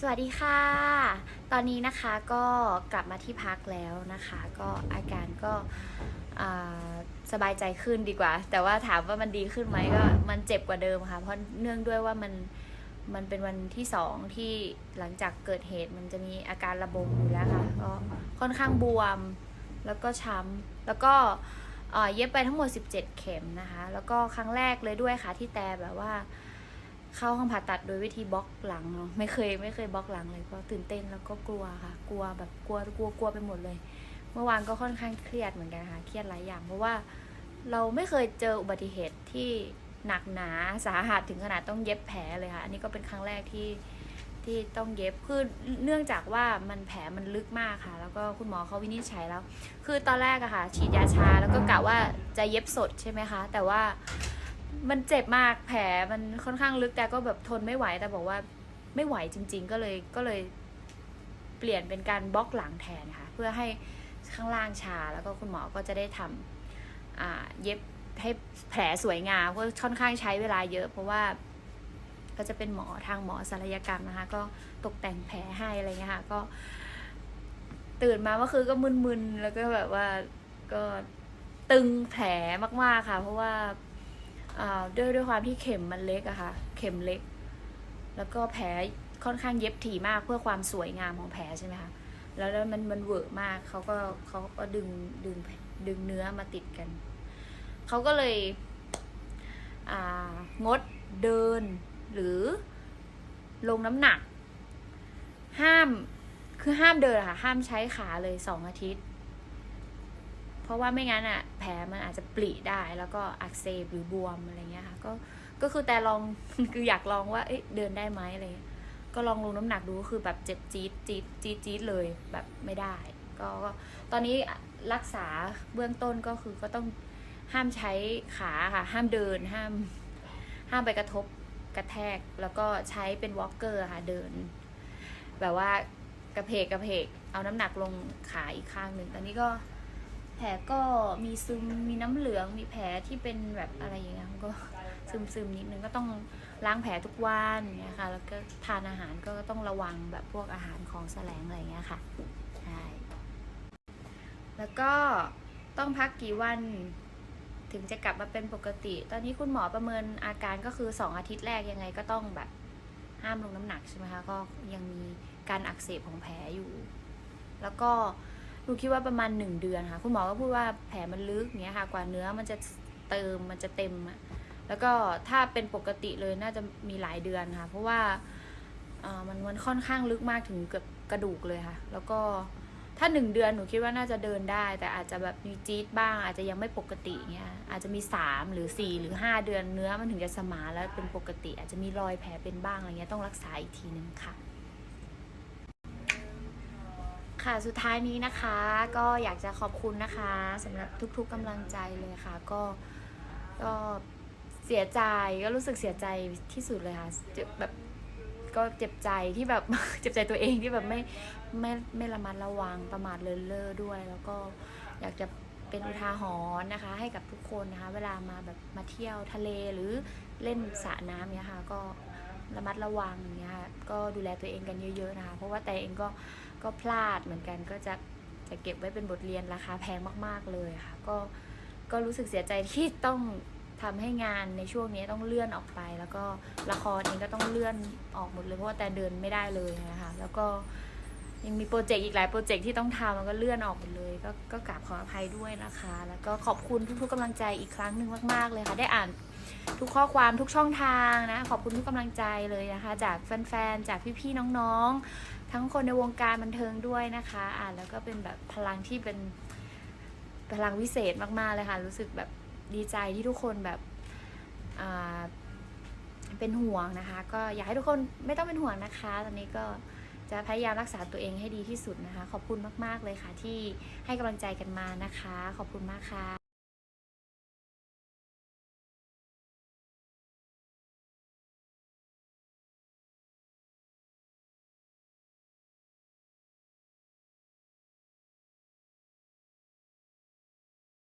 สวัสดีค่ะ ตอนนี้นะคะก็กลับมาที่พักแล้วนะคะ ก็อาการก็สบายใจขึ้นดีกว่า แต่ว่าถามว่ามันดีขึ้นไหมก็มันเจ็บกว่าเดิมค่ะ เพราะเนื่องด้วยว่ามันมันเป็นวันที่สองที่หลังจากเกิดเหตุมันจะมีอาการระบมอยู่แล้วค่ะก็ค่อนข้างบวมแล้วก็ช้ำแล้วก็เอ่อเย็บไปทั้งหมด 17 เข็มนะคะ แล้วก็ครั้งแรกเลยด้วยค่ะที่แต่แบบว่า เข้าห้องผ่าตัดโดยวิธีบล็อกหลังเนาะไม่เคยไม่เคยบล็อกหลังเลยก็ตื่นเต้นแล้วก็กลัวค่ะ กลัวแบบกลัวกลัวกลัวไปหมดเลย เมื่อวานก็ค่อนข้างเครียดเหมือนกันค่ะเครียดหลายอย่างเพราะว่าเราไม่เคยเจออุบัติเหตุที่หนักหนาสาหัสถึงขนาดต้องเย็บแผลเลยค่ะ อันนี้ก็เป็นครั้งแรกที่ที่ต้องเย็บคือเนื่องจากว่ามันแผลมันลึกมากค่ะ แล้วก็คุณหมอเขาวินิจฉัยแล้ว คือตอนแรกอะค่ะ ฉีดยาชาแล้วก็กะว่าจะเย็บสดใช่ไหมคะ แต่ว่า มันเจ็บมากแผลมันค่อนข้างลึกแต่ก็แบบทนไม่ไหวแต่บอกว่าไม่ไหวจริง ๆ ก็เลยก็เลยเปลี่ยนเป็นการบล็อกหลังแทนค่ะ เพื่อให้ข้างล่างชาแล้วก็คุณหมอก็จะได้ทำเย็บให้แผลสวยงามเพราะค่อนข้างใช้เวลาเยอะ เพราะว่าก็จะเป็นหมอทางหมอศัลยกรรมนะคะ ก็ตกแต่งแผลให้อะไรเงี้ยค่ะ ก็ตื่นมาเมื่อคืนก็มึนๆแล้วก็แบบว่าก็ตึงแผลมากๆค่ะ เพราะว่า ด้วยด้วยความที่เข็มมันเล็กอะค่ะ เข็มเล็ก แล้วก็แผลค่อนข้างเย็บถี่มากเพื่อความสวยงามของแผลใช่ไหมคะ แล้วแล้วมันมันเวอร์มากเขาก็เขาก็ดึงดึงดึงเนื้อมาติดกัน เขาก็เลยงดเดินหรือลงน้ำหนัก ห้ามคือห้ามเดินค่ะ ห้ามใช้ขาเลยสองอาทิตย์ เพราะว่าไม่งั้นอะแผลมันอาจจะปริได้ แล้วก็อักเสบหรือบวมอะไรเงี้ยค่ะก็ก็คือแต่ลองคืออยากลองว่าเอ๊ะเดินได้ไหมอะไรก็ลองลงน้ำหนักดูก็คือแบบเจ็บจี๊ดจี๊ดจี๊ดจี๊ดเลยแบบไม่ได้ก็ก็ตอนนี้รักษาเบื้องต้นก็คือก็ต้องห้ามใช้ขาค่ะ ห้ามเดินห้าม ห้ามไปกระทบกระแทก แล้วก็ใช้เป็นวอล์กเกอร์ค่ะเดิน แบบว่ากระเพกกระเพกเอาน้ำหนักลงขาอีกข้างหนึ่งตอนนี้ก็ แผลก็มีซึมมีน้ำเหลืองมีแผลที่เป็นแบบอะไรอย่างเงี้ยมันก็ซึมซึมนิดนึงก็ต้องล้างแผลทุกวันเงี้ยค่ะแล้วก็ทานอาหารก็ต้องระวังแบบพวกอาหารของแสลงอะไรเงี้ยค่ะใช่แล้วก็ต้องพักกี่วันถึงจะกลับมาเป็นปกติ ตอนนี้คุณหมอประเมินอาการก็คือสองอาทิตย์แรกยังไงก็ต้องแบบห้ามลงน้ำหนักใช่ไหมคะ ก็ยังมีการอักเสบของแผลอยู่ แล้วก็ นูคิดว่าประมาณหนึ่งเดือนค่ะ คุณหมอก็พูดว่าแผลมันลึกเนี้ยค่ะ กว่าเนื้อมันจะเติมมันจะเต็มอะแล้วก็ถ้าเป็นปกติเลยน่าจะมีหลายเดือนค่ะ เพราะว่าเอ่อมันมันค่อนข้างลึกมากถึงเกือบกระดูกเลยค่ะ แล้วก็ถ้าหนึ่งเดือนหนูคิดว่าน่าจะเดินได้ แต่อาจจะแบบมีจี๊ดบ้าง อาจจะยังไม่ปกติเงี้ยอาจจะมีสามหรือสี่หรือห้าเดือนเนื้อมันถึงจะสมานแล้วเป็นปกติ อาจจะมีรอยแผลเป็นบ้างอะไรเงี้ยต้องรักษาอีกทีนึงค่ะ ค่ะสุดท้ายนี้นะคะ ก็อยากจะขอบคุณนะคะสำหรับทุกๆกำลังใจเลยค่ะ ก็ก็เสียใจก็รู้สึกเสียใจที่สุดเลยค่ะแบบก็เจ็บใจที่แบบเจ็บใจตัวเองที่แบบไม่ไม่ไม่ระมัดระวังประมาทเลินเล่อด้วย แล้วก็อยากจะเป็นอุทาหรณ์นะคะ ให้กับทุกคนนะคะ เวลามาแบบมาเที่ยวทะเลหรือเล่นสระน้ำเนี่ยค่ะ ก็ระมัดระวังอย่างเงี้ยค่ะก็ดูแลตัวเองกันเยอะ ๆนะคะ เพราะว่าแต่เองก็ ก็พลาดเหมือนกันก็จะจะเก็บไว้เป็นบทเรียนราคาแพงมากๆเลยค่ะ ก็ก็รู้สึกเสียใจที่ต้องทำให้งานในช่วงนี้ต้องเลื่อนออกไป แล้วก็ละครเองก็ต้องเลื่อนออกหมดเลยเพราะว่าแต่เดินไม่ได้เลยนะคะแล้วก็ ยังมีโปรเจกต์อีกหลายโปรเจกต์ที่ต้องทำมันก็เลื่อนออกหมดเลย ก็ก็กราบขออภัยด้วยนะคะ แล้วก็ขอบคุณทุกๆกำลังใจอีกครั้งหนึ่งมากๆเลยค่ะ ได้อ่านทุกข้อความทุกช่องทางนะ ขอบคุณทุกกำลังใจเลยนะคะ จากแฟนๆจากพี่ๆน้องๆ ทั้งคนในวงการบันเทิงด้วยนะคะ อ่านแล้วก็เป็นแบบพลังที่เป็นพลังวิเศษมากๆเลยค่ะ รู้สึกแบบดีใจที่ทุกคนแบบเป็นห่วงนะคะ ก็อยากให้ทุกคนไม่ต้องเป็นห่วงนะคะ ตอนนี้ก็ จะพยายามรักษาตัวเองให้ดีที่สุดนะคะ ขอบคุณมาก ๆ เลยค่ะที่ให้กำลังใจกันมานะคะ ขอบคุณมากค่ะ